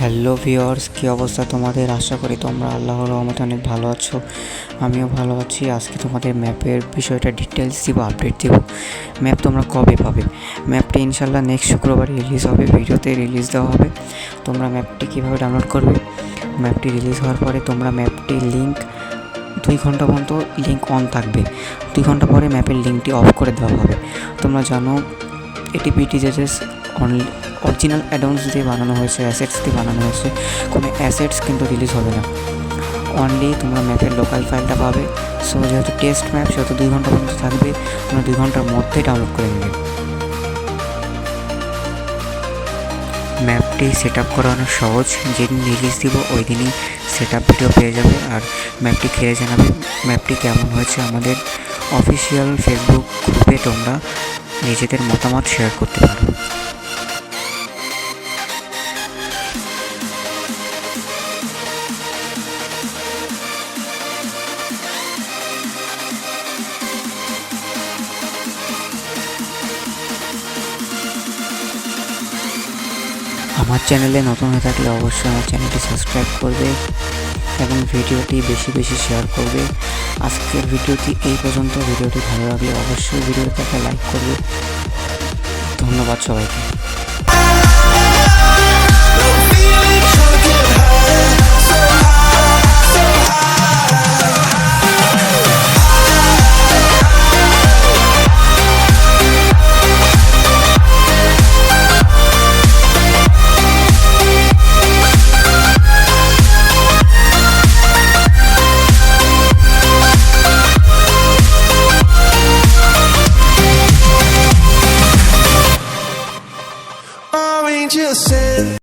Hello viewers কী অবস্থা তোমাদের? আশা করি তোমরা আল্লাহর রহমতে অনেক ভালো আছো। আমিও ভালো আছি। আজকে তোমাদের ম্যাপের বিষয়টা ডিটেলস দিব আপডেট দিব। ম্যাপ তোমরা কবে পাবে? ম্যাপটি ইনশাল্লাহ নেক্সট শুক্রবার রিলিজ হবে, ভিডিওতে রিলিজ দেওয়া হবে। তোমরা ম্যাপটি কীভাবে ডাউনলোড করবে? ম্যাপটি রিলিজ হওয়ার পরে তোমরা ম্যাপটির লিঙ্ক দুই ঘণ্টা পর্যন্ত লিঙ্ক অন থাকবে। দুই ঘণ্টা পরে ম্যাপের লিঙ্কটি অফ করে দেওয়া হবে। তোমরা জানো, এটি পিটিজেস অরিজিনাল অ্যাডভান্স দিয়ে বানানো হয়েছে অ্যাসেটস দিয়ে বানানো হয়েছে। কোনো অ্যাসেটস কিন্তু রিলিজ হবে না। অনলি তোমরা ম্যাপের লোকাল ফাইলটা পাবে। সো যেহেতু টেস্ট ম্যাপ সেহেতু দুই ঘণ্টা পর্যন্ত থাকবে, তোমরা দুই ঘণ্টার মধ্যে ডাউনলোড করে নেবে। ম্যাপটি সেট আপ করা অনেক সহজ। যেদিন রিলিজ দিব ওই দিনই সেট আপ ভিডিও পেয়ে যাবে। আর ম্যাপটি খেলে জানাবে ম্যাপটি কেমন হয়েছে আমাদের অফিসিয়াল ফেসবুক গ্রুপে তোমরা নিজেদের মতামত শেয়ার করতে পারো। আমার চ্যানেলে নতুন হয়ে থাকলে অবশ্যই আমার চ্যানেলটি সাবস্ক্রাইব করবে এবং ভিডিওটি বেশি বেশি শেয়ার করবে। আজকের ভিডিওটি এই পর্যন্ত। ভিডিওটি ভালো লাগলে অবশ্যই ভিডিওটি একটা লাইক করবে। ধন্যবাদ সবাইকে। Orange, you said.